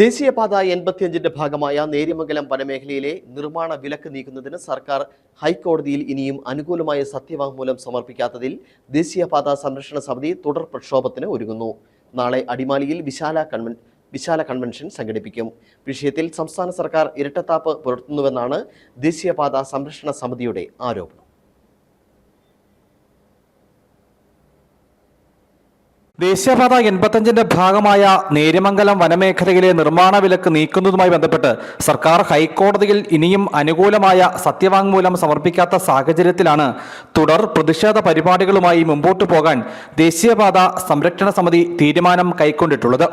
ദേശീയപാത എൺപത്തിയഞ്ചിന്റെ ഭാഗമായ നേര്യമംഗലം വനമേഖലയിലെ നിർമ്മാണ വിലക്ക് നീക്കുന്നതിന് സർക്കാർ ഹൈക്കോടതിയിൽ ഇനിയും അനുകൂലമായ സത്യവാങ്മൂലം സമർപ്പിക്കാത്തതിൽ ദേശീയപാത സംരക്ഷണ സമിതി തുടർ പ്രക്ഷോഭത്തിന് ഒരുങ്ങുന്നു. നാളെ അടിമാലിയിൽ വിശാല കൺവെൻ വിശാല കൺവെൻഷൻ സംഘടിപ്പിക്കും. വിഷയത്തിൽ സംസ്ഥാന സർക്കാർ ഇരട്ടത്താപ്പ് പുലർത്തുന്നുവെന്നാണ് ദേശീയപാത സംരക്ഷണ സമിതിയുടെ ആരോപണം. ദേശീയപാത എൺപത്തഞ്ചിന്റെ ഭാഗമായ നേര്യമംഗലം വനമേഖലയിലെ നിർമ്മാണ വിലക്ക് നീക്കുന്നതുമായി ബന്ധപ്പെട്ട് സർക്കാർ ഹൈക്കോടതിയിൽ ഇനിയും അനുകൂലമായ സത്യവാങ്മൂലം സമർപ്പിക്കാത്ത സാഹചര്യത്തിലാണ് തുടർ പ്രതിഷേധ പരിപാടികളുമായി മുമ്പോട്ടു പോകാൻ ദേശീയപാത സംരക്ഷണ സമിതി തീരുമാനം കൈക്കൊണ്ടിട്ടുള്ളത്.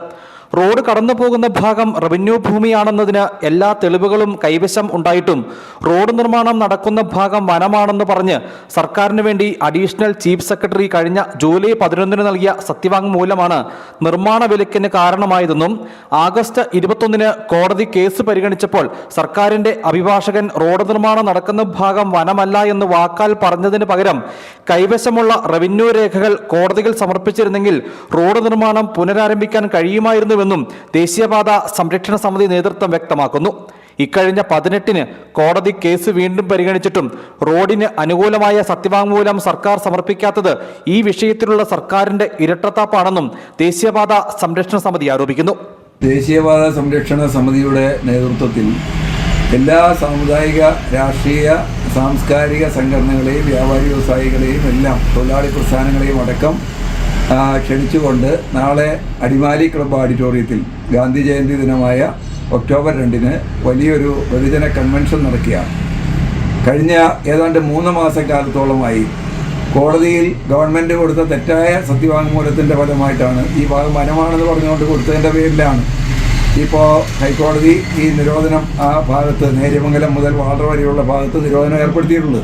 റോഡ് കടന്നു പോകുന്ന ഭാഗം റവന്യൂ ഭൂമിയാണെന്നതിന് എല്ലാ തെളിവുകളും കൈവശം ഉണ്ടായിട്ടും റോഡ് നിർമ്മാണം നടക്കുന്ന ഭാഗം വനമാണെന്ന് പറഞ്ഞ് സർക്കാരിന് വേണ്ടി അഡീഷണൽ ചീഫ് സെക്രട്ടറി കഴിഞ്ഞ ജൂലൈ പതിനൊന്നിന് നൽകിയ സത്യവാങ്മൂലമാണ് നിർമ്മാണ വിലക്കിന് കാരണമായതെന്നും ആഗസ്റ്റ് ഇരുപത്തൊന്നിന് കോടതി കേസ് പരിഗണിച്ചപ്പോൾ സർക്കാരിന്റെ അഭിഭാഷകൻ റോഡ് നിർമ്മാണം നടക്കുന്ന ഭാഗം വനമല്ല എന്ന് വാക്കാൽ പറഞ്ഞതിന് പകരം കൈവശമുള്ള റവന്യൂ രേഖകൾ കോടതിയിൽ സമർപ്പിച്ചിരുന്നെങ്കിൽ റോഡ് നിർമ്മാണം പുനരാരംഭിക്കാൻ കഴിയുമായിരുന്നുവെന്നും ദേശീയപാത സംരക്ഷണ സമിതി നേതൃത്വം വ്യക്തമാക്കുന്നു. ഇക്കഴിഞ്ഞ പതിനെട്ടിന് കോടതി കേസ് വീണ്ടും പരിഗണിച്ചിട്ടും റോഡിന് അനുകൂലമായ സത്യവാങ്മൂലം സർക്കാർ സമർപ്പിക്കാത്തത് ഈ വിഷയത്തിലുള്ള സർക്കാരിന്റെ ഇരട്ടത്താപ്പാണെന്നും ദേശീയപാത സംരക്ഷണ സമിതി ആരോപിക്കുന്നു. ദേശീയപാത സംരക്ഷണ സമിതിയുടെ നേതൃത്വത്തിൽ എല്ലാ സാമുദായിക രാഷ്ട്രീയ സാംസ്കാരിക സംഘടനകളെയും വ്യാപാരി വ്യവസായികളെയും എല്ലാം തൊഴിലാളി പ്രസ്ഥാനങ്ങളെയും അടക്കം ക്ഷണിച്ചുകൊണ്ട് നാളെ അടിമാലി ക്ലബ്ബ് ഓഡിറ്റോറിയത്തിൽ ഗാന്ധി ജയന്തി ദിനമായ ഒക്ടോബർ രണ്ടിന് വലിയൊരു ബഹുജന കൺവെൻഷൻ നടക്കുകയാണ്. കഴിഞ്ഞ ഏതാണ്ട് മൂന്ന് മാസക്കാലത്തോളമായി കോടതിയിൽ ഗവൺമെന്റ് കൊടുത്ത തെറ്റായ സത്യവാങ്മൂലത്തിന്റെ ഫലമായിട്ടാണ് ഈ ഭാഗം വനമാണെന്ന് പറഞ്ഞുകൊണ്ട് കൊടുത്തതിന്റെ പേരിലാണ്. ഇപ്പോൾ ഹൈക്കോടതി ഈ നിരോധനം ആ ഭാഗത്ത് നേര്യമംഗലം മുതൽ വാളർ വരെയുള്ള ഭാഗത്ത് നിരോധനം ഏർപ്പെടുത്തിയിട്ടുള്ളത്.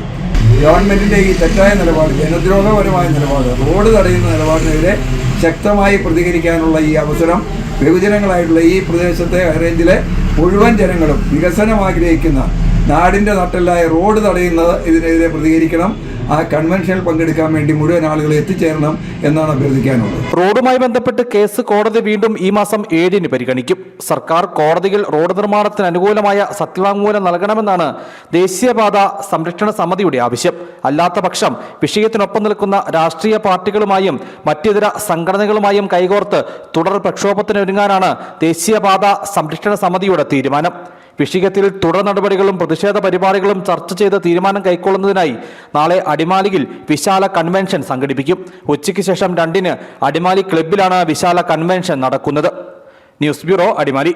ഗവൺമെന്റിന്റെ ഈ തെറ്റായ നിലപാട് ജനദ്രോഹപരമായ നിലപാട് റോഡ് തടയുന്ന നിലപാടിനെതിരെ ശക്തമായി പ്രതികരിക്കാനുള്ള ഈ അവസരം ബഹുജനങ്ങളായിട്ടുള്ള ഈ പ്രദേശത്തെ ഹൈറേഞ്ചിലെ മുഴുവൻ ജനങ്ങളും വികസനം ആഗ്രഹിക്കുന്ന നാടിന്റെ നട്ടെല്ലായ റോഡ് തടയുന്നത് ഇതിനെതിരെ പ്രതികരിക്കണം. ആ കൺവെൻഷനിൽ പങ്കെടുക്കാൻ വേണ്ടി മുഴുവൻ ആളുകൾ എത്തിച്ചേരണം എന്നാണ് അഭ്യർത്ഥിക്കാനുള്ളത്. റോഡുമായി ബന്ധപ്പെട്ട് കേസ് കോടതി വീണ്ടും ഈ മാസം ഏഴിന് പരിഗണിക്കും. സർക്കാർ കോടതിയിൽ റോഡ് നിർമ്മാണത്തിന് അനുകൂലമായ സത്യവാങ്മൂലം നൽകണമെന്നാണ് ദേശീയപാത സംരക്ഷണ സമിതിയുടെ ആവശ്യം. അല്ലാത്ത പക്ഷം വിഷയത്തിനൊപ്പം നിൽക്കുന്ന രാഷ്ട്രീയ പാർട്ടികളുമായും മറ്റിതര സംഘടനകളുമായും കൈകോർത്ത് തുടർ പ്രക്ഷോഭത്തിനൊരുങ്ങാനാണ് ദേശീയപാത സംരക്ഷണ സമിതിയുടെ തീരുമാനം. വിഷയത്തിൽ തുടർ നടപടികളും പ്രതിഷേധ പരിപാടികളും ചർച്ച ചെയ്ത് തീരുമാനം കൈക്കൊള്ളുന്നതിനായി നാളെ അടിമാലിയിൽ വിശാല കൺവെൻഷൻ സംഘടിപ്പിക്കും. ഉച്ചയ്ക്ക് ശേഷം രണ്ടിന് അടിമാലി ക്ലബ്ബിലാണ് വിശാല കൺവെൻഷൻ നടക്കുന്നത്. News bureau Adimali.